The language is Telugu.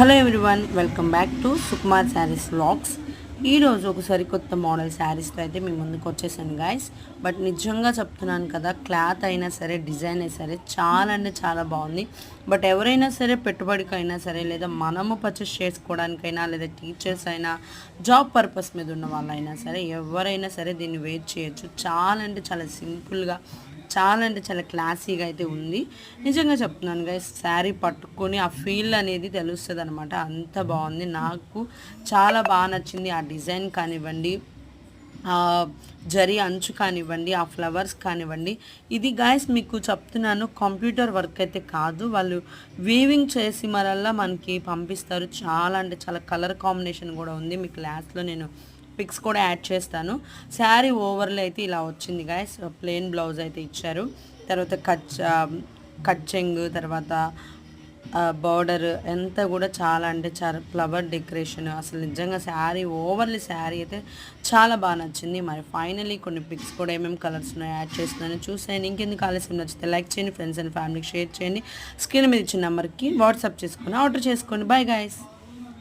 Hello everyone welcome back to Sukumar sarees vlogs ఈరోజు ఒక సరికొత్త మోడల్ శారీస్తో అయితే మీ ముందుకు వచ్చేసాను గాయస్ బట్ నిజంగా చెప్తున్నాను కదా క్లాత్ అయినా సరే డిజైన్ అయినా సరే చాలా అంటే చాలా బాగుంది. బట్ ఎవరైనా సరే పెట్టుబడికైనా సరే లేదా మనము పర్చేస్ చేసుకోవడానికైనా లేదా టీచర్స్ అయినా జాబ్ పర్పస్ మీద ఉన్న వాళ్ళైనా సరే ఎవరైనా సరే దీన్ని వెయిట్ చేయొచ్చు. చాలా అంటే చాలా సింపుల్గా చాలా అంటే చాలా క్లాసీగా అయితే ఉంది. నిజంగా చెప్తున్నాను గైస్ శారీ పట్టుకొని ఆ ఫీల్ అనేది తెలుస్తుంది అనమాట అంత బాగుంది. నాకు చాలా బాగా నచ్చింది ఆ డిజైన్ కానివ్వండి ఆ జరి అంచు కానివ్వండి ఆ ఫ్లవర్స్ కానివ్వండి. ఇది గాయస్ మీకు చెప్తున్నాను కంప్యూటర్ వర్క్ అయితే కాదు. వాళ్ళు వీవింగ్ చేసి మరల్లా మనకి పంపిస్తారు. చాలా అంటే చాలా కలర్ కాంబినేషన్ కూడా ఉంది. మీకు లాస్ట్లో నేను పిక్స్ కూడా యాడ్ చేస్తాను. శారీ ఓవర్లో అయితే ఇలా వచ్చింది గాయస్ ప్లెయిన్ బ్లౌజ్ అయితే ఇచ్చారు. తర్వాత కచ్ కట్ తర్వాత బార్డర్ ఎంత కూడా చాలా అంటే చాలా ఫ్లవర్ డెకరేషన్ అసలు నిజంగా శారీ ఓవర్లీ శారీ అయితే చాలా బాగా నచ్చింది. మరి ఫైనలీ కొన్ని పిక్స్ కూడా ఏమేమి కలర్స్ ఉన్నాయో యాడ్ చేస్తున్నాను. చూసాను ఇంకెందుకు ఆలస్యం? నచ్చితే లైక్ చేయండి. ఫ్రెండ్స్ అండ్ ఫ్యామిలీకి షేర్ చేయండి. స్క్రీన్ మీద ఇచ్చిన నెంబర్కి వాట్సాప్ చేసుకొని ఆర్డర్ చేసుకోండి. Bye guys